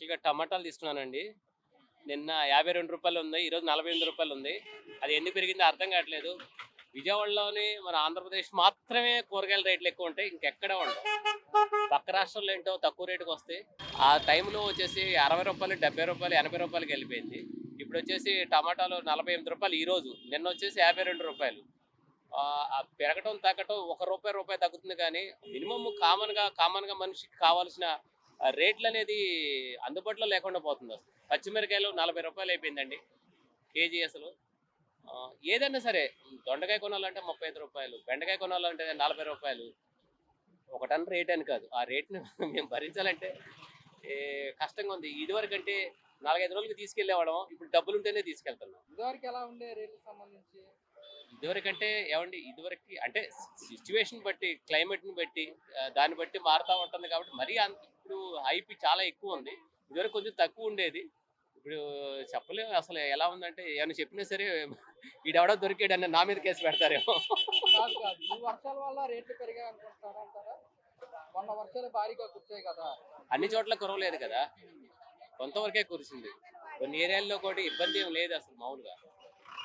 యాక్చువల్గా టమాటాలు తీసుకున్నానండి. నిన్న యాభై రెండు రూపాయలు ఉంది ఈరోజు నలభై ఎనిమిది రూపాయలు ఉంది. అది ఎందుకు పెరిగిందో అర్థం కావట్లేదు. విజయవాడలోని మన ఆంధ్రప్రదేశ్ మాత్రమే కూరగాయల రేట్లు ఎక్కువ ఉంటాయి ఇంకెక్కడ ఉండవు. పక్క రాష్ట్రాల్లో ఏంటో తక్కువ రేటుకి వస్తాయి ఆ టైంలో వచ్చేసి అరవై రూపాయలు డెబ్బై రూపాయలు ఎనభై రూపాయలకి వెళ్ళిపోయింది. ఇప్పుడు వచ్చేసి టమాటాలు నలభై ఎనిమిది రూపాయలు ఈరోజు నిన్న వచ్చేసి యాభై రెండు రూపాయలు. పెరగటం తగ్గటం ఒక రూపాయి రూపాయి తగ్గుతుంది కానీ మినిమం కామన్గా కామన్గా మనిషికి కావాల్సిన రేట్లు అనేది అందుబాటులో లేకుండా పోతుంది అసలు. పచ్చిమిరకాయలు నలభై రూపాయలు అయిపోయిందండి కేజీ అసలు. ఏదైనా సరే దొండకాయ కొనాలంటే ముప్పై ఐదు రూపాయలు బెండకాయ కొనాలంటే నలభై రూపాయలు. ఒక టన్ రేట్ అని కాదు. ఆ రేట్ని మేము భరించాలంటే ఏ, కష్టంగా ఉంది. ఇదివరకంటే నాలుగైదు రోజులకి తీసుకెళ్ళేవాళ్ళం. ఇప్పుడు డబ్బులు ఉంటేనే తీసుకెళ్తున్నాం. ఇదివరకు ఎలా ఉండే రేట్లకు సంబంధించి? ఇదివరకంటే ఏమండి ఇదివరకు అంటే సిచ్యువేషన్ బట్టి క్లైమేట్ని బట్టి దాన్ని బట్టి మారుతూ ఉంటుంది కాబట్టి మరీ అంత ఇప్పుడు హైప్ చాలా ఎక్కువ ఉంది. ఇదివరకు కొంచెం తక్కువ ఉండేది. ఇప్పుడు చెప్పలేము అసలు ఎలా ఉందంటే ఏమైనా చెప్పినా సరే ఈడెవడో దొరికాడు అని నా మీద కేసు పెడతారేమో. వర్షాల వల్ల రేట్లు పెరిగాయి అనుకుంటారా అంటారా? మొన్న వర్షాలు భారీగా కుర్చాయి కదా. అన్ని చోట్ల కురవలేదు కదా. కొంతవరకే కురిసింది. కొన్ని ఏరియాల్లో కూడా ఇబ్బంది ఏం లేదు అసలు మామూలుగా.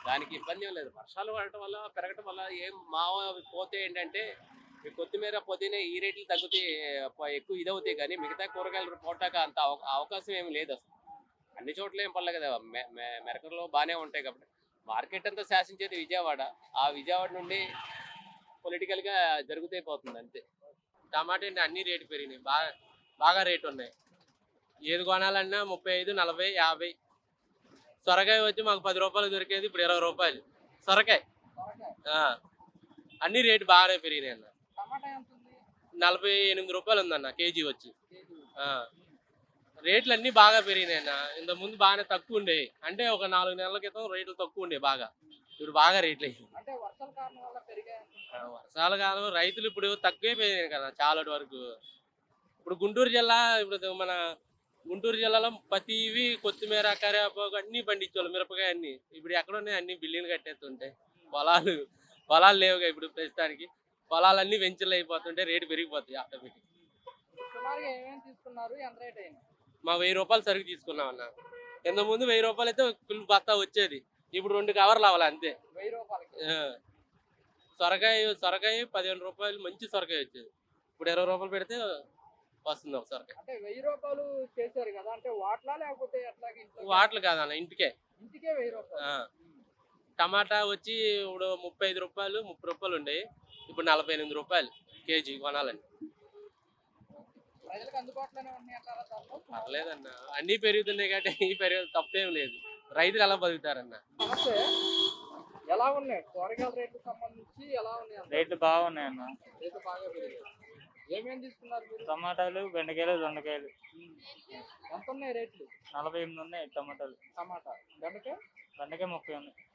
దానికి ఇబ్బంది ఏం లేదు. వర్షాలు పడటం వల్ల పెరగటం వల్ల ఏం మా పోతే ఏంటంటే కొత్తిమీర పొద్దునే ఈ రేట్లు తగ్గితే ఎక్కువ ఇదవుతాయి కానీ మిగతా కూరగాయలు పోటాక అంత అవకాశం ఏమి లేదు అసలు. అన్ని చోట్ల ఏం పడలే కదా. మె- మె- మెరకల్లో బాగానే ఉంటాయి కాబట్టి. మార్కెట్ అంతా శాసించేది విజయవాడ. ఆ విజయవాడ నుండి పొలిటికల్గా జరుగుతూ పోతుంది అంతే. టమాటా అన్ని రేటు పెరిగినాయి. బాగా బాగా రేటు ఉన్నాయి. ఏది కొనాలన్నా ముప్పై ఐదు నలభై యాభై. సొరకాయ వచ్చి మాకు పది రూపాయలు దొరికేది ఇప్పుడు ఇరవై రూపాయలు. సొరకాయ. అన్ని రేటు బాగానే పెరిగినాయి అన్న. నలభై ఎనిమిది రూపాయలు ఉందన్న కేజీ వచ్చి. రేట్లు అన్ని బాగా పెరిగినాయి అన్న. ఇంత ముందు బాగానే తక్కువ ఉండేవి అంటే ఒక నాలుగు నెలల క్రితం రేట్లు తక్కువ ఉండేవి బాగా. ఇప్పుడు బాగా రేట్లు వర్షాల కాలం రైతులు ఇప్పుడు తక్కువే పోయినాయి కదా చాలా వరకు. ఇప్పుడు గుంటూరు జిల్లా ఇప్పుడు మన గుంటూరు జిల్లాలో ప్రతివి కొత్తిమీర కరివేపాకు అన్ని పండించేవాళ్ళు మిరపకాయ అన్ని. ఇప్పుడు ఎక్కడ ఉన్నాయి? అన్ని బిల్డింగ్లు కట్టేస్తుంటాయి పొలాలు పొలాలు లేవుగా ఇప్పుడు ప్రస్తుతానికి. పొలాలన్నీ వెంచర్లు అయిపోతుంటే రేటు పెరిగిపోతాయి ఆటోమేటిక్. ఎంత మా వెయ్యి రూపాయలు సరుకు తీసుకున్నాం అన్న. ఇంత ముందు వెయ్యి రూపాయలు అయితే ఫుల్ బస్తా వచ్చేది. ఇప్పుడు రెండు కవర్లు అవ్వాలి అంతే. సొరకాయ సొరకాయ పదిహేను రూపాయలు మంచి సొరకాయ వచ్చేది. ఇప్పుడు ఇరవై రూపాయలు పెడితే వస్తుంది ఒక సొరకాయ అంటే వెయ్యి రూపాయలు చేశారు కదా అంటే వాట్లా లేకపోతే ఎట్లాగ ఇంట్లో వాటలు కాదన్న ఇంటికే. ఇంటికే వెయ్యి రూపాయలు. ఆ. టమాటా వచ్చి ఇప్పుడు ముప్పై ఐదు రూపాయలు ముప్పై రూపాయలు ఉండేవి ఇప్పుడు నలభై ఎనిమిది రూపాయలు కేజీ కొనాలని. పర్లేదన్న. అన్నీ పెరుగుతున్నాయి కాబట్టి ఈ పెరుగు తప్పేం లేదు. రైతులు ఎలా బతుకుతారన్న? ఎలా ఉన్నాయి? కూరగాయల రేట్లు సంబంధించి ఎలా ఉన్నాయి? రేట్లు బాగున్నాయి అన్న రేట్లు బాగా పెరిగాయి. ఏమేమి తీసుకున్నారు మీరు? టమాటాలు బెండకాయలు దొండకాయలు. ఎంత ఉన్నాయి రేట్లు? నలభై ఎనిమిది ఉన్నాయి టమాటాలు. టమాటా. బెండకాయ? బెండకాయ ముప్పై ఉన్నాయి.